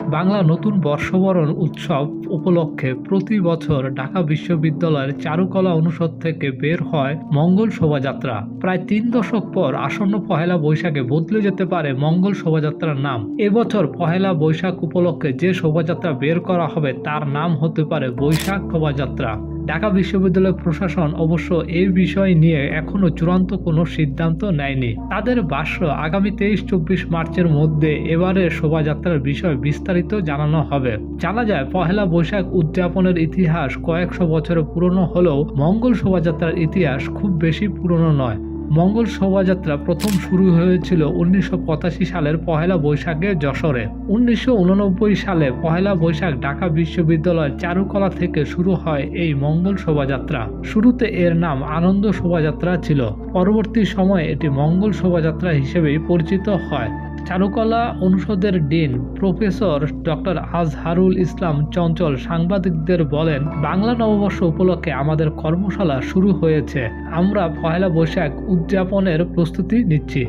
বাংলা নতুন বর্ষবরণ উৎসব উপলক্ষে প্রতি বছর ঢাকা বিশ্ববিদ্যালয়ের চারুকলা অনুষদ থেকে বের হয় মঙ্গল শোভাযাত্রা। প্রায় তিন দশক পর আসন্ন পহেলা বৈশাখে বদলে যেতে পারে মঙ্গল শোভাযাত্রার নাম। এবছর পহেলা বৈশাখ উপলক্ষে যে শোভাযাত্রা বের করা হবে তার নাম হতে পারে বৈশাখ শোভাযাত্রা। ঢাকা বিশ্ববিদ্যালয় প্রশাসন অবশ্য এই বিষয় নিয়ে এখনও চূড়ান্ত কোনো সিদ্ধান্ত নেয়নি। তাদের ভাষ্য, আগামী তেইশ, চব্বিশ মার্চের মধ্যে এবারের শোভাযাত্রার বিষয় বিস্তারিত জানানো হবে। জানা যায়, পহেলা বৈশাখ উদযাপনের ইতিহাস কয়েকশো বছরের পুরনো হলেও মঙ্গল শোভাযাত্রার ইতিহাস খুব বেশি পুরনো নয়। মঙ্গল শোভাযাত্রা প্রথম শুরু হয়েছিল উনিশশো পঁচাশি সালের পহেলা বৈশাখে যশোরে। উনিশশো উননব্বই সালে পহেলা বৈশাখ ঢাকা বিশ্ববিদ্যালয়ের চারুকলা থেকে শুরু হয় এই মঙ্গল শোভাযাত্রা। শুরুতে এর নাম আনন্দ শোভাযাত্রা ছিল। পরবর্তী সময়ে এটি মঙ্গল শোভাযাত্রা হিসেবেই পরিচিত হয়। চারুকলা অনুষদের dean professor doctor Azharul Islam Chanchal সাংবাদিকদের বলেন, বাংলা নববর্ষ উপলক্ষে আমাদের কর্মশালা শুরু হয়েছে। আমরা পহেলা বৈশাখ উদযাপনের প্রস্তুতি নিচ্ছি।